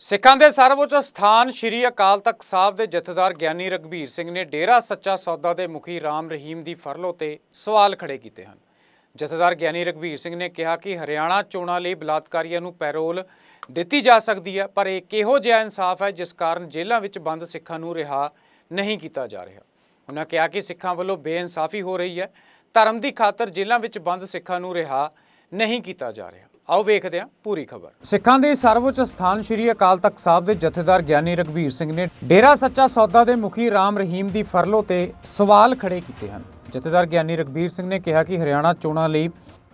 ਸਿੱਖਾਂ ਦੇ ਸਰਵਉੱਚ ਸਥਾਨ ਸ੍ਰੀ ਅਕਾਲ ਤਖਤ ਸਾਹਿਬ ਦੇ ਜਥੇਦਾਰ ਗਿਆਨੀ ਰਗਵੀਰ ਸਿੰਘ ਨੇ ਡੇਰਾ ਸੱਚਾ ਸੌਦਾ ਦੇ ਮੁਖੀ ਰਾਮ ਰਹੀਮ ਦੀ ਫਰਲੋ ਤੇ ਸਵਾਲ ਖੜੇ ਕੀਤੇ ਹਨ। ਜਥੇਦਾਰ ਗਿਆਨੀ ਰਗਵੀਰ ਸਿੰਘ ਨੇ ਕਿਹਾ ਕਿ ਹਰਿਆਣਾ ਚੋਣਾਂ ਲਈ ਬਲਾਤਕਾਰੀਆਂ ਨੂੰ ਪੈਰੋਲ ਦਿੱਤੀ ਜਾ ਸਕਦੀ ਹੈ, ਪਰ ਇਹ ਕਿਹੋ ਜਿਹਾ ਇਨਸਾਫ ਹੈ ਜਿਸ ਕਾਰਨ ਜੇਲ੍ਹਾਂ ਵਿੱਚ ਬੰਦ ਸਿੱਖਾਂ ਨੂੰ ਰਿਹਾ ਨਹੀਂ ਕੀਤਾ ਜਾ ਰਿਹਾ? ਉਹਨਾਂ ਕਿਹਾ ਕਿ ਸਿੱਖਾਂ ਵੱਲੋਂ ਬੇਇਨਸਾਫੀ ਹੋ ਰਹੀ ਹੈ, ਧਰਮ ਦੀ ਖਾਤਰ ਜੇਲ੍ਹਾਂ ਵਿੱਚ ਬੰਦ ਸਿੱਖਾਂ ਨੂੰ ਰਿਹਾ ਨਹੀਂ ਕੀਤਾ ਜਾ ਰਿਹਾ। ਆਓ ਵੇਖਦੇ ਹਾਂ ਪੂਰੀ ਖਬਰ। ਸਿੱਖਾਂ ਦੇ ਸਰਵਉੱਚ ਸਥਾਨ ਸ੍ਰੀ ਅਕਾਲ ਤਖਤ ਸਾਹਿਬ ਦੇ ਜਥੇਦਾਰ ਗਿਆਨੀ ਰਗਵੀਰ ਸਿੰਘ ਨੇ ਡੇਰਾ ਸੱਚਾ ਸੌਦਾ ਦੇ ਮੁਖੀ ਰਾਮ ਰਹੀਮ ਦੀ ਫਰਲੋ ਤੇ ਸਵਾਲ ਖੜੇ ਕੀਤੇ ਹਨ। ਜਥੇਦਾਰ ਗਿਆਨੀ ਰਗਵੀਰ ਸਿੰਘ ਨੇ ਕਿਹਾ ਕਿ ਹਰਿਆਣਾ ਚੋਣਾਂ ਲਈ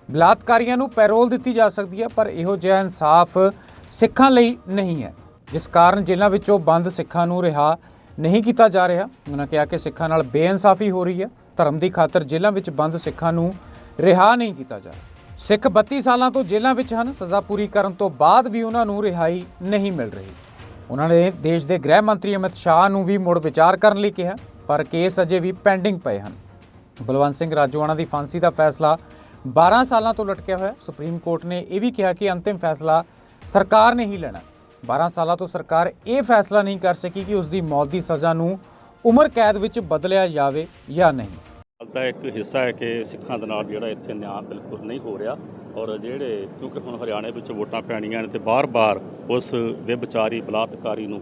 ਬਲਾਤਕਾਰੀਆਂ ਨੂੰ ਪੈਰੋਲ ਦਿੱਤੀ ਜਾ ਸਕਦੀ ਹੈ, ਪਰ ਇਹੋ ਜਿਹਾ ਇਨਸਾਫ ਸਿੱਖਾਂ ਲਈ ਨਹੀਂ ਹੈ। ਜਿਸ ਕਾਰਨ ਜੇਲ੍ਹਾਂ ਵਿੱਚੋਂ ਬੰਦ ਸਿੱਖਾਂ ਨੂੰ ਰਿਹਾ ਨਹੀਂ ਕੀਤਾ ਜਾ ਰਿਹਾ ਉਹਨਾਂ ਕਿਹਾ ਕਿ ਸਿੱਖਾਂ ਨਾਲ ਬੇਇਨਸਾਫੀ ਹੋ ਰਹੀ ਹੈ। ਧਰਮ ਦੀ ਖਾਤਰ ਜੇਲ੍ਹਾਂ ਵਿੱਚ ਬੰਦ ਸਿੱਖਾਂ ਨੂੰ ਰਿਹਾ ਨਹੀਂ ਕੀਤਾ ਜਾ ਰਿਹਾ। ਸਿੱਖ 32 ਸਾਲਾਂ ਤੋਂ ਜੇਲ੍ਹਾਂ ਵਿੱਚ ਹਨ, ਸਜ਼ਾ ਪੂਰੀ ਕਰਨ ਤੋਂ ਬਾਅਦ ਵੀ ਉਹਨਾਂ ਨੂੰ ਰਿਹਾਈ ਨਹੀਂ ਮਿਲ ਰਹੀ। ਉਹਨਾਂ ਨੇ ਦੇਸ਼ ਦੇ ਗ੍ਰਹਿ ਮੰਤਰੀ ਅਮਿਤ ਸ਼ਾਹ ਨੂੰ ਵੀ ਮੁੜ ਵਿਚਾਰ ਕਰਨ ਲਈ ਕਿਹਾ, ਪਰ ਕੇਸ ਅਜੇ ਵੀ ਪੈਂਡਿੰਗ ਪਏ ਹਨ। ਬਲਵੰਤ ਸਿੰਘ ਰਾਜੋਆਣਾ ਦੀ ਫਾਂਸੀ ਦਾ ਫੈਸਲਾ 12 ਸਾਲਾਂ ਤੋਂ ਲਟਕਿਆ ਹੋਇਆ, ਸੁਪਰੀਮ ਕੋਰਟ ਨੇ ਇਹ ਵੀ ਕਿਹਾ ਕਿ ਅੰਤਿਮ ਫੈਸਲਾ ਸਰਕਾਰ ਨੇ ਹੀ ਲੈਣਾ। 12 ਸਾਲਾਂ ਤੋਂ ਸਰਕਾਰ ਇਹ ਫੈਸਲਾ ਨਹੀਂ ਕਰ ਸਕੀ ਕਿ ਉਸ ਦੀ ਮੌਤ ਦੀ ਸਜ਼ਾ ਨੂੰ ਉਮਰ ਕੈਦ ਵਿੱਚ ਬਦਲਿਆ ਜਾਵੇ ਜਾਂ ਨਹੀਂ। ਦਾ ਇੱਕ ਹਿੱਸਾ ਹੈ ਕਿ ਸਿੱਖਾਂ ਦੇ ਨਾਲ ਜਿਹੜਾ ਇੱਥੇ ਨਿਆਂ ਬਿਲਕੁਲ ਨਹੀਂ ਹੋ ਰਿਹਾ। ਔਰ ਜਿਹੜੇ ਕਿਉਂਕਿ ਹੁਣ ਹਰਿਆਣੇ ਵਿੱਚ ਵੋਟਾਂ ਪੈਣੀਆਂ ਨੇ ਤੇ ਬਾਰ-ਬਾਰ ਉਸ ਵਿਭਚਾਰੀ, ਬਲਾਤਕਾਰੀ ਨੂੰ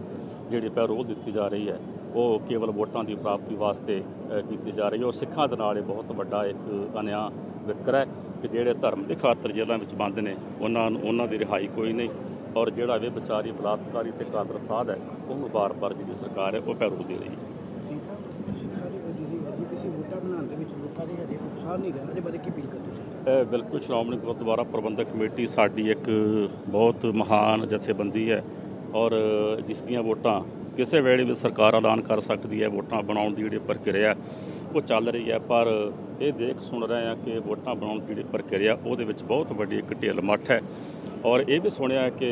ਜਿਹੜੀ ਪੈਰੋਲ ਦਿੱਤੀ ਜਾ ਰਹੀ ਹੈ, ਉਹ ਕੇਵਲ ਵੋਟਾਂ ਦੀ ਪ੍ਰਾਪਤੀ ਵਾਸਤੇ ਕੀਤੀ ਜਾ ਰਹੀ ਹੈ। ਔਰ ਸਿੱਖਾਂ ਦੇ ਨਾਲ ਇਹ ਬਹੁਤ ਵੱਡਾ ਇੱਕ ਅਨਿਆਂ ਵਿਤਕਰਾ ਹੈ ਕਿ ਜਿਹੜੇ ਧਰਮ ਦੇ ਖਾਤਰ ਜੇਲ੍ਹਾਂ ਵਿੱਚ ਬੰਦ ਨੇ, ਉਹਨਾਂ ਨੂੰ, ਉਹਨਾਂ ਦੀ ਰਿਹਾਈ ਕੋਈ ਨਹੀਂ। ਔਰ ਜਿਹੜਾ ਵਿਭਚਾਰੀ, ਬਲਾਤਕਾਰੀ ਤੇ ਕਾਦਰ ਸਾਧ ਹੈ, ਉਹਨੂੰ ਬਾਰ-ਬਾਰ ਜਿਹੜੀ ਸਰਕਾਰ ਹੈ, ਉਹ ਪੈਰੋਲ ਦੇ ਰਹੀ ਹੈ ਸਿੰਘ ਸਾਹਿਬ ਤੁਸੀਂ ਸਾਰੇ ਜਿਹੜੀ ਐਜੀਪੀਸੀ ਬਣਾਉਣ ਦੇ ਵਿੱਚ ਲੋਕਾਂ ਦੇ ਹਜੇ ਉਤਸ਼ਾਹ ਨਹੀਂ ਰਿਹਾ ਇਹਦੇ ਬਾਰੇ ਕੀ ਅਪੀਲ ਕਰਦੇ ਤੁਸੀਂ? ਇਹ ਬਿਲਕੁਲ ਸ਼੍ਰੋਮਣੀ ਗੁਰਦੁਆਰਾ ਪ੍ਰਬੰਧਕ ਕਮੇਟੀ ਸਾਡੀ ਇੱਕ ਬਹੁਤ ਮਹਾਨ ਜਥੇਬੰਦੀ ਹੈ ਔਰ ਜਿਸ ਦੀਆਂ ਵੋਟਾਂ ਕਿਸੇ ਵੇਲੇ ਵੀ ਸਰਕਾਰ ਐਲਾਨ ਕਰ ਸਕਦੀ ਹੈ, ਵੋਟਾਂ ਬਣਾਉਣ ਦੀ ਜਿਹੜੀ ਪ੍ਰਕਿਰਿਆ ਉਹ ਚੱਲ ਰਹੀ ਹੈ, ਪਰ ਇਹ ਦੇਖ ਸੁਣ ਰਹੇ ਹਾਂ ਕਿ ਵੋਟਾਂ ਬਣਾਉਣ ਦੀ ਜਿਹੜੀ ਪ੍ਰਕਿਰਿਆ ਉਹਦੇ ਵਿੱਚ ਬਹੁਤ ਵੱਡੀ ਇੱਕ ਢਿੱਲ ਮੱਠ ਹੈ ਔਰ ਇਹ ਵੀ ਸੁਣਿਆ ਕਿ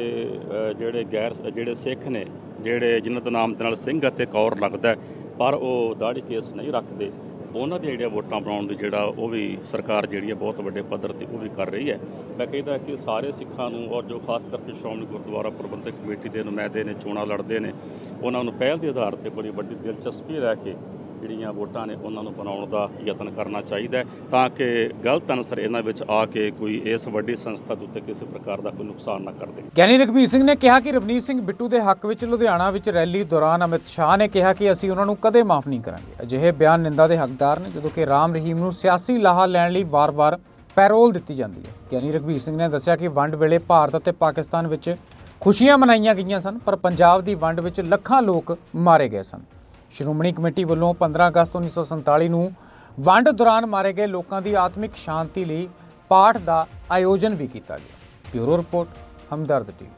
ਜਿਹੜੇ ਗੈਰ, ਜਿਹੜੇ ਸਿੱਖ ਨੇ, ਜਿਹੜੇ ਜਿਨ੍ਹਾਂ ਦਾ ਨਾਮ ਦੇ ਨਾਲ ਸਿੰਘ ਅਤੇ ਕੌਰ ਲੱਗਦਾ ਪਰ ਉਹ ਦਾੜੀ ਕੇਸ ਨਹੀਂ ਰੱਖਦੇ। ਉਹਨਾਂ ਦੀ ਜਿਹੜੀਆਂ ਵੋਟਾਂ ਬਣਾਉਣ ਦੀ ਜਿਹੜਾ ਉਹ ਵੀ ਸਰਕਾਰ ਜਿਹੜੀ ਹੈ ਬਹੁਤ ਵੱਡੇ ਪੱਧਰ ਤੇ ਉਹ ਵੀ ਕਰ ਰਹੀ ਹੈ। ਮੈਂ ਕਹਿੰਦਾ ਕਿ ਸਾਰੇ ਸਿੱਖਾਂ ਨੂੰ ਔਰ ਜੋ ਖਾਸ ਕਰਕੇ ਸ਼੍ਰੋਮਣੀ ਗੁਰਦੁਆਰਾ ਪ੍ਰਬੰਧਕ ਕਮੇਟੀ ਦੇ ਨੁਮਾਇੰਦੇ ਨੇ, ਚੋਣਾਂ ਲੜਦੇ ਨੇ, ਉਹਨਾਂ ਨੂੰ ਪਹਿਲ ਦੇ ਆਧਾਰ ਤੇ ਬੜੀ ਵੱਡੀ ਦਿਲਚਸਪੀ ਲੈ ਕੇ ਜਿਹੜੀਆਂ ਵੋਟਾਂ ਨੇ ਉਹਨਾਂ ਨੂੰ ਬਣਾਉਣ ਦਾ ਯਤਨ ਕਰਨਾ ਚਾਹੀਦਾ ਤਾਂ ਕਿ ਗਲਤ ਅਨਸਰ ਇਹਨਾਂ ਵਿੱਚ ਆ ਕੇ ਕੋਈ ਇਸ ਵੱਡੀ ਸੰਸਥਾ ਦੇ ਉੱਤੇ ਕਿਸੇ ਪ੍ਰਕਾਰ ਦਾ ਕੋਈ ਨੁਕਸਾਨ ਨਾ ਕਰ ਦੇ ਗਿਆਨੀ ਰਘਬੀਰ ਸਿੰਘ ਨੇ ਕਿਹਾ ਕਿ ਰਵਨੀਤ ਸਿੰਘ ਬਿੱਟੂ ਦੇ ਹੱਕ ਵਿੱਚ ਲੁਧਿਆਣਾ ਵਿੱਚ ਰੈਲੀ ਦੌਰਾਨ ਅਮਿਤ ਸ਼ਾਹ ਨੇ ਕਿਹਾ ਕਿ ਅਸੀਂ ਉਹਨਾਂ ਨੂੰ ਕਦੇ ਮਾਫ ਨਹੀਂ ਕਰਾਂਗੇ। ਅਜਿਹੇ ਬਿਆਨ ਨਿੰਦਾ ਦੇ ਹੱਕਦਾਰ ਨੇ, ਜਦੋਂ ਕਿ ਰਾਮ ਰਹੀਮ ਨੂੰ ਸਿਆਸੀ ਲਾਹਾ ਲੈਣ ਲਈ ਵਾਰ-ਵਾਰ ਪੈਰੋਲ ਦਿੱਤੀ ਜਾਂਦੀ ਹੈ। ਗਿਆਨੀ ਰਘਬੀਰ ਸਿੰਘ ਨੇ ਦੱਸਿਆ ਕਿ ਵੰਡ ਵੇਲੇ ਭਾਰਤ ਅਤੇ ਪਾਕਿਸਤਾਨ ਵਿੱਚ ਖੁਸ਼ੀਆਂ ਮਨਾਈਆਂ ਗਈਆਂ ਸਨ, ਪਰ ਪੰਜਾਬ ਦੀ ਵੰਡ ਵਿੱਚ ਲੱਖਾਂ ਲੋਕ ਮਾਰੇ ਗਏ ਸਨ। ਸ਼੍ਰੋਮਣੀ ਕਮੇਟੀ ਵੱਲੋਂ 15 ਅਗਸਤ 1947 ਨੂੰ ਵੰਡ ਦੌਰਾਨ ਮਾਰੇ ਗਏ ਲੋਕਾਂ ਦੀ ਆਤਮਿਕ ਸ਼ਾਂਤੀ ਲਈ ਪਾਠ ਦਾ ਆਯੋਜਨ ਵੀ ਕੀਤਾ ਗਿਆ। Bureau report, Hamdard TV.